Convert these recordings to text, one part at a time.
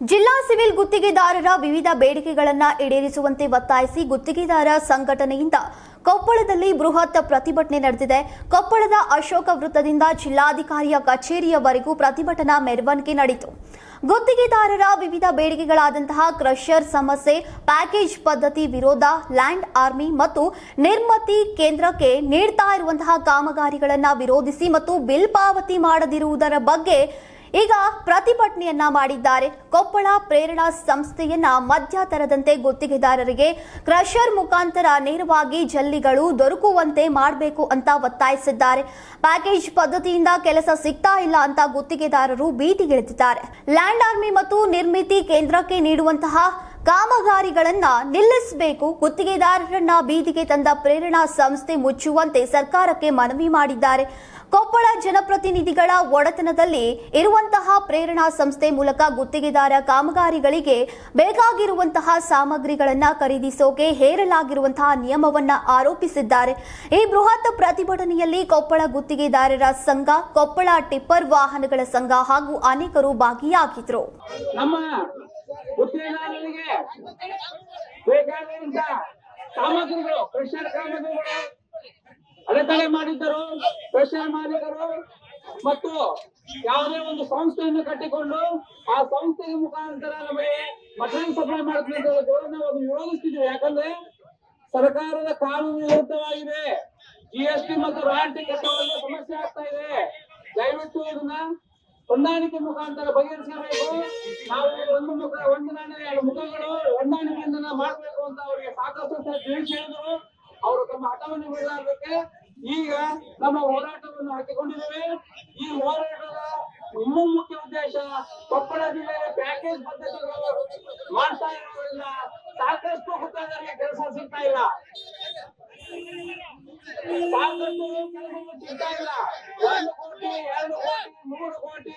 ಜಿಲ್ಲಾ ಸಿವಿಲ್ ಗುತ್ತಿಗೆದಾರರ ವಿವಿಧ ಬೇಡಿಕೆಗಳನ್ನು ಈಡೇರಿಸುವಂತೆ ಒತ್ತಾಯಿಸಿ ಗುತ್ತಿಗೆದಾರ ಸಂಘಟನೆಯಿಂದ ಕೊಪ್ಪಳದಲ್ಲಿ ಬೃಹತ್ ಪ್ರತಿಭಟನೆ ನಡೆದಿದೆ. ಕೊಪ್ಪಳದ ಅಶೋಕ ವೃತ್ತದಿಂದ ಜಿಲ್ಲಾಧಿಕಾರಿಯ ಕಚೇರಿಯವರೆಗೂ ಪ್ರತಿಭಟನಾ ಮೆರವಣಿಗೆ ನಡೆಯಿತು. ಗುತ್ತಿಗೆದಾರರ ವಿವಿಧ ಬೇಡಿಕೆಗಳಾದಂತಹ ಕ್ರಷರ್ ಸಮಸ್ಯೆ, ಪ್ಯಾಕೇಜ್ ಪದ್ಧತಿ ವಿರೋಧ, ಲ್ಯಾಂಡ್ ಆರ್ಮಿ ಮತ್ತು ನಿರ್ಮತಿ ಕೇಂದ್ರಕ್ಕೆ ನೀಡ್ತಾ ಇರುವಂತಹ ಕಾಮಗಾರಿಗಳನ್ನು ವಿರೋಧಿಸಿ ಮತ್ತು ಬಿಲ್ ಪಾವತಿ ಮಾಡದಿರುವುದರ ಬಗ್ಗೆ ಈಗ ಪ್ರತಿಭಟನೆಯನ್ನ ಮಾಡಿದ್ದಾರೆ. ಕೊಪ್ಪಳ ಪ್ರೇರಣಾ ಸಂಸ್ಥೆಯನ್ನ ಮಧ್ಯಂತರದಂತೆ ಗುತ್ತಿಗೆದಾರರಿಗೆ ಕ್ರಷರ್ ಮುಖಾಂತರ ನೇರವಾಗಿ ಜಲ್ಲಿಗಳು ದೊರಕುವಂತೆ ಮಾಡಬೇಕು ಅಂತ ಒತ್ತಾಯಿಸಿದ್ದಾರೆ. ಪ್ಯಾಕೇಜ್ ಪದ್ಧತಿಯಿಂದ ಕೆಲಸ ಸಿಗ್ತಾ ಇಲ್ಲ ಅಂತ ಗುತ್ತಿಗೆದಾರರು ಬೀದಿಗಿಳಿದಿದ್ದಾರೆ ಲ್ಯಾಂಡ್ ಆರ್ಮಿ ಮತ್ತು ನಿರ್ಮಿತಿ ಕೇಂದ್ರಕ್ಕೆ ನೀಡುವಂತಹ ಕಾಮಗಾರಿಗಳನ್ನ ನಿಲ್ಲಿಸಬೇಕು. ಗುತ್ತಿಗೆದಾರರನ್ನ ಬೀದಿಗೆ ತಂದ ಪ್ರೇರಣಾ ಸಂಸ್ಥೆ ಮುಚ್ಚುವಂತೆ ಸರ್ಕಾರಕ್ಕೆ ಮನವಿ ಮಾಡಿದ್ದಾರೆ. ಕೊಪ್ಪಳ ಜನಪ್ರತಿನಿಧಿಗಳ ಒಡೆತನದಲ್ಲಿ ಇರುವಂತಹ ಪ್ರೇರಣಾ ಸಂಸ್ಥೆ ಮೂಲಕ ಗುತ್ತಿಗೆದಾರ ಕಾಮಗಾರಿಗಳಿಗೆ ಬೇಕಾಗಿರುವಂತಹ ಸಾಮಗ್ರಿಗಳನ್ನ ಖರೀದಿಸೋಕೆ ಹೇರಲಾಗಿರುವಂತಹ ನಿಯಮವನ್ನ ಆರೋಪಿಸಿದ್ದಾರೆ. ಈ ಬೃಹತ್ ಪ್ರತಿಭಟನೆಯಲ್ಲಿ ಕೊಪ್ಪಳ ಗುತ್ತಿಗೆದಾರರ ಸಂಘ, ಕೊಪ್ಪಳ ಟಿಪ್ಪರ್ ವಾಹನಗಳ ಸಂಘ ಹಾಗೂ ಅನೇಕರು ಭಾಗಿಯಾಗಿದ್ರು. ಗುತ್ತಿಗೆದಾರರಿಗೆ ಬೇಕಾದಂತ ಸಾಮಗ್ರಿಗಳು ಕೃಷ್ಣರ ಸಾಮಗ್ರಿಗಳು. ಅಡೆತಡೆ ಮಾಡಿದ್ದರು ಪ್ರೆಷರ್ ಮಾಲೀಕರು. ಮತ್ತು ಯಾವುದೇ ಒಂದು ಸಂಸ್ಥೆಯನ್ನು ಕಟ್ಟಿಕೊಂಡು ಆ ಸಂಸ್ಥೆಯ ಮುಖಾಂತರ ನಮಗೆ ಮಟನ್ ಸಪ್ಲೈ ಹೇಳೋದು ನಾವು ವಿರೋಧಿಸ್ತಿದ್ದೀವಿ. ಯಾಕಂದ್ರೆ ಸರ್ಕಾರದ ಕಾನೂನು ವಿರುದ್ಧವಾಗಿದೆ. ಜಿ ಎಸ್ ಟಿ ಮತ್ತು ರಾಯಲ್ಟಿ ಕಟ್ಟುವಲ್ಲಿ ಸಮಸ್ಯೆ ಆಗ್ತಾ ಇದೆ. ದಯವಿಟ್ಟು ಇದನ್ನ ಹೊಂದಾಣಿಕೆ ಮುಖಾಂತರ ಬಗೆಹರಿಸಬೇಕು ನಾವು ಒಂದು ಮುಖ, ಒಂದು ಎರಡು ಮುಖಗಳು ಹೊಂದಾಣಿಕೆಯಿಂದ ಮಾಡಬೇಕು ಅಂತ ಅವರಿಗೆ ಸಾಕಷ್ಟು ತಿಳಿಸಿ ಹೇಳಿದ್ರು. ಅವರು ತಮ್ಮ ಹಠವನ್ನು ಬಿಡಲಾರ್ದಕ್ಕೆ ಈಗ ನಮ್ಮ ಹೋರಾಟವನ್ನು ಹಾಕಿಕೊಂಡಿದ್ದೇವೆ. ಈ ಹೋರಾಟದ ಇನ್ನೂ ಮುಖ್ಯ ಉದ್ದೇಶ ಕೊಪ್ಪಳ ಜಿಲ್ಲೆಯ ಪ್ಯಾಕೇಜ್ ಪದ್ಧತಿಗಳು ಮಾಡ್ತಾ ಇರೋದ್ರಿಂದ ಸಾಕಷ್ಟು ಹುದ್ದೆದಾರರಿಗೆ ಕೆಲಸ ಸಿಗ್ತಾ ಇಲ್ಲ. ಸಾಕಷ್ಟು ಸಿಗ್ತಾ ಇಲ್ಲ ಒಂದು ಕೋಟಿ ಕೋಟಿ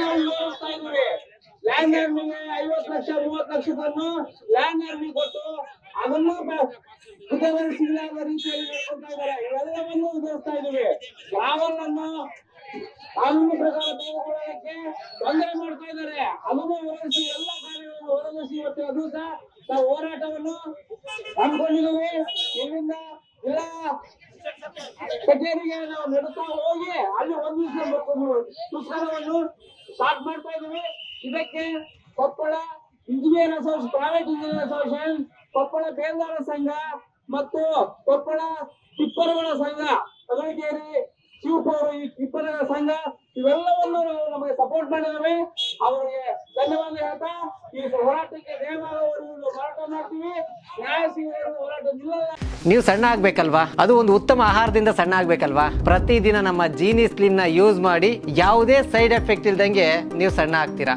ನಾವು ಇದ್ದೀವಿ ಲ್ಯಾಂಡ್ ಆರ್ಮಿಗೆ ಐವತ್ತು ಲಕ್ಷ ಮೂವತ್ತು ಲಕ್ಷವನ್ನು ಲ್ಯಾಂಡ್ ಆರ್ಮಿ ಕೊಟ್ಟು ಅದನ್ನು ಹುದ್ದೆಗಳು ಸಿಗಲಾರದ ರೀತಿಯಲ್ಲಿ ಕೊಡ್ತಾ ಇದ್ದಾರೆ ಇವೆಲ್ಲವನ್ನು ವಿರೋಧಿಸ್ತಾ ಇದ್ದೀವಿ ಗ್ರಾಮವನ್ನು ಕಾನೂನು ಪ್ರಕಾರ ತೆಗೆದುಕೊಳ್ಳೋದಕ್ಕೆ ತೊಂದರೆ ಮಾಡ್ತಾ ಇದ್ದಾರೆ. ಅದನ್ನು ಎಲ್ಲ ಕಾರ್ಯಗಳನ್ನು ಇವತ್ತು ಅದು ಸಹ ನಾವು ಹೋರಾಟವನ್ನು ಹಮ್ಮಿಕೊಂಡಿದ್ದೀವಿ ಇದರಿಂದ ಎಲ್ಲ ಕಚೇರಿಗೆ ನಾವು ನಡುತ್ತಾ ಹೋಗಿ ಅಲ್ಲಿ ಒಂದು ಸುಸ್ಕಾರವನ್ನು ಸ್ಟಾರ್ಟ್ ಮಾಡ್ತಾ ಇದ್ದೀವಿ ಇದಕ್ಕೆ Koppal engineer association private engineer association Koppal ಬೇಲ್ದಾರ ಸಂಘ ಮತ್ತು ಕೊಪ್ಪಳ ಟಿಪ್ಪರುಗಳ ಸಂಘ ಅಗಲಗೇರಿ ಶಿವಪೌರು ಈ ಟಿಪ್ಪರುಗಳ ಸಂಘ ಇವೆಲ್ಲವನ್ನು ನಾವು ನಮಗೆ ಸಪೋರ್ಟ್ ಮಾಡಿದ್ದೇವೆ ಅವರಿಗೆ ಧನ್ಯವಾದ ಹೇಳ್ತಾ, ಈ ಹೋರಾಟಕ್ಕೆ ನೇಮವರೆಗೂ ಹೋರಾಟ ಮಾಡ್ತೀವಿ. ನ್ಯಾಯ ಸಿಗುವವರೆಗೂ ಹೋರಾಟ ನಿಲ್ಲಲ್ಲ. ನೀವು ಸಣ್ಣ ಆಗ್ಬೇಕಲ್ವಾ? ಅದು ಒಂದು ಉತ್ತಮ ಆಹಾರದಿಂದ ಸಣ್ಣ ಆಗ್ಬೇಕಲ್ವಾ? ಪ್ರತಿದಿನ ನಮ್ಮ ಜೀನಿ ಸ್ಲಿಮ್ನ ಯೂಸ್ ಮಾಡಿ ಯಾವುದೇ ಸೈಡ್ ಎಫೆಕ್ಟ್ ಇಲ್ದಂಗೆ ನೀವು ಸಣ್ಣ ಆಗ್ತೀರಾ?